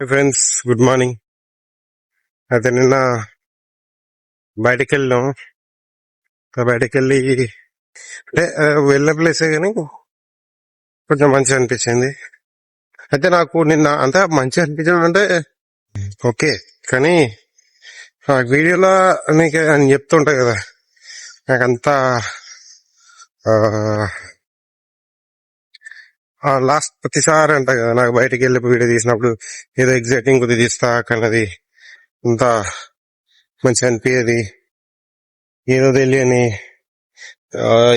Friends good morning అయితే నిన్న బయటకు వెళ్ళాం బయటకు వెళ్ళి అంటే వెళ్ళిన వెళ్ళే ప్లేసే కానీ కొంచెం మంచిగా అనిపించింది. అయితే నాకు నిన్న అంతా మంచిగా అనిపించడం అంటే ఓకే కానీ ఆ వీడియోలో నీకు అని చెప్తుంటా కదా. నాకంతా లాస్ట్ ప్రతిసారి అంట కదా నాకు బయటకు వెళ్ళి వీడియో తీసినప్పుడు ఏదో ఎగ్జైటింగ్ కొద్ది తీస్తా కానీ అది మంచిగా అనిపించేది ఏదో తెలియని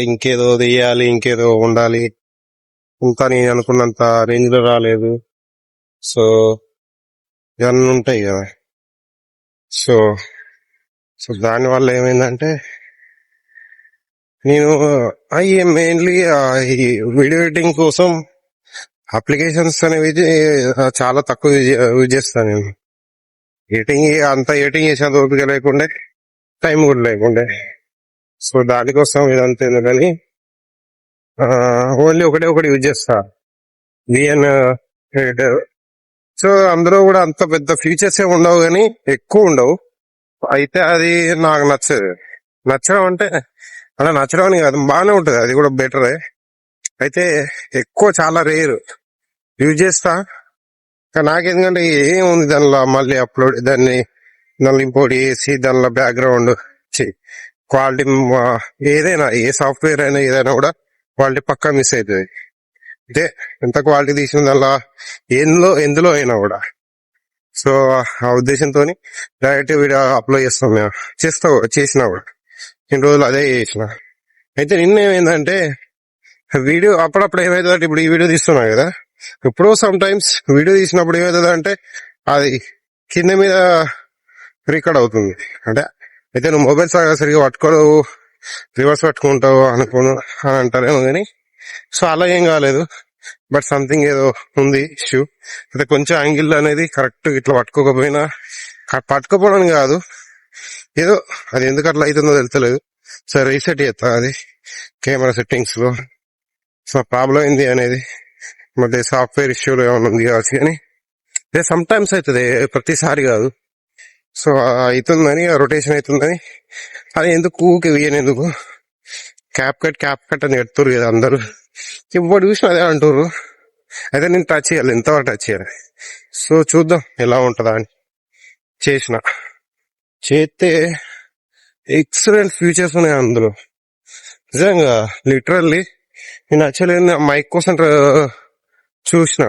ఇంకేదో తీయాలి ఇంకేదో ఉండాలి. ఇంకా నేను అనుకున్నంత రేంజ్లో రాలేదు. సో ఇవన్నీ ఉంటాయి కదా. సో సో దానివల్ల ఏమైందంటే నేను అవి మెయిన్లీ ఈ వీడియో ఎడిటింగ్ కోసం అప్లికేషన్స్ అనేవి చాలా తక్కువ యూజ్ చేస్తాను నేను. ఎడిటింగ్ అంత ఎడిటింగ్ చేసేంత ఓపిక లేకుండే టైం కూడా లేకుండే. సో దానికోసం ఇదంతా ఎందుకని ఓన్లీ ఒకటే ఒకటి యూజ్ చేస్తా. విఎన్ ఎడిటర్ సో అందులో కూడా అంత పెద్ద ఫీచర్స్ ఏమి ఉండవు కానీ ఎక్కువ ఉండవు. అయితే అది నాకు నచ్చదు. నచ్చడం అంటే అలా నచ్చడం అని కాదు బాగానే ఉంటుంది. అది కూడా బెటరే. అయితే ఎక్కువ చాలా రేర్. యూజ్ చేస్తా. కానీ నాకెందుకంటే ఏముంది దానిలో మళ్ళీ అప్లోడ్ దాన్ని దానిలో ఇంపోర్ట్ చేసి దానిలో బ్యాక్గ్రౌండ్ క్వాలిటీ ఏదైనా ఏ సాఫ్ట్వేర్ అయినా ఏదైనా కూడా క్వాలిటీ పక్కా మిస్ అవుతుంది అంటే ఎంత క్వాలిటీ తీసిన దానిలో ఎందులో ఎందులో అయినా కూడా. సో ఆ ఉద్దేశంతో డైరెక్ట్ వీడియో అప్లోడ్ చేస్తాం మేము. చేస్తా చేసినా కూడా. ఇన్ని రోజులు అదే చేసిన. అయితే నిన్న ఏమైందంటే వీడియో అప్పుడప్పుడు ఏమవుతుందంటే ఇప్పుడు ఈ వీడియో తీస్తున్నా కదా. ఎప్పుడో సమ్ టైమ్స్ వీడియో తీసినప్పుడు ఏమవుతుంది అంటే అది కింద మీద రికార్డ్ అవుతుంది. అంటే అయితే నువ్వు మొబైల్ సరిగా పట్టుకోలేవు రివర్స్ పట్టుకుంటావు అనుకోను అని అంటారేమో కానీ సో అలా ఏం కాలేదు. బట్ సంథింగ్ ఏదో ఉంది ఇష్యూ అయితే కొంచెం యాంగిల్ అనేది కరెక్ట్ ఇట్లా పట్టుకోకపోయినా పట్టుకోపోవడం కాదు. ఏదో అది ఎందుకు అట్లా అవుతుందో తెలుస్తలేదు. సో రీసెట్ చేస్తా అది. కెమెరా సెట్టింగ్స్లో సో ప్రాబ్లం ఏంది అనేది మధ్య సాఫ్ట్వేర్ ఇష్యూలో ఏమైనా ఉంది కావచ్చు కానీ సమ్ టైమ్స్ అవుతుంది ప్రతిసారి కాదు. సో అవుతుందని రొటేషన్ అవుతుందని అది ఎందుకు ఊకే వేయను ఎందుకు? క్యాప్ కట్ క్యాప్ కట్ అని పెడుతురు కదా అందరూ. ఇప్పుడు చూసిన అదే అంటారు అయితే నేను టచ్ చేయాలి ఎంతవరకు టచ్ చేయాలి? సో చూద్దాం ఎలా ఉంటుందా అని. చేసిన. చేస్తే ఎక్సలెంట్ ఫ్యూచర్స్ ఉన్నాయి అందులో. నిజంగా లిటరల్లీ నేను యాక్చువల్లీ మైక్ కోసం చూసిన.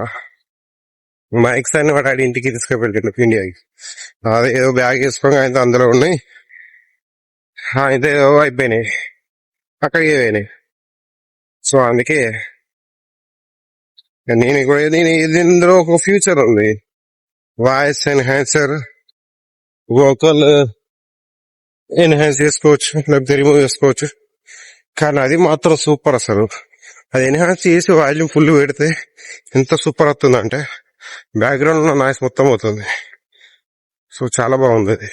మైక్స్ అని వాడు ఆడి ఇంటికి తీసుకువెళ్ళిండు ఇండియాకి. అదే ఏదో బ్యాగ్ వేసుకోగా అయితే అందులో ఉన్నాయి ఆ, అయితే ఏదో అయిపోయినాయి. అక్కడికి పోయినాయి. సో అందుకే నేను కూడా దీని ఇది ఇందులో ఒక ఫ్యూచర్ ఉంది. వాయిస్ ఎన్హాన్సర్ వోకల్ ఎన్హాన్స్ చేసుకోవచ్చు లేకపోతే రిమూవ్ చేసుకోవచ్చు. కానీ అది మాత్రం సూపర్ అసలు. అది ఎన్హాన్స్ చేసి వాల్యూమ్ ఫుల్ పెడితే ఎంత సూపర్ వస్తుందంటే బ్యాక్గ్రౌండ్లో నాయిస్ మొత్తం అవుతుంది సో చాలా బాగుంది అది.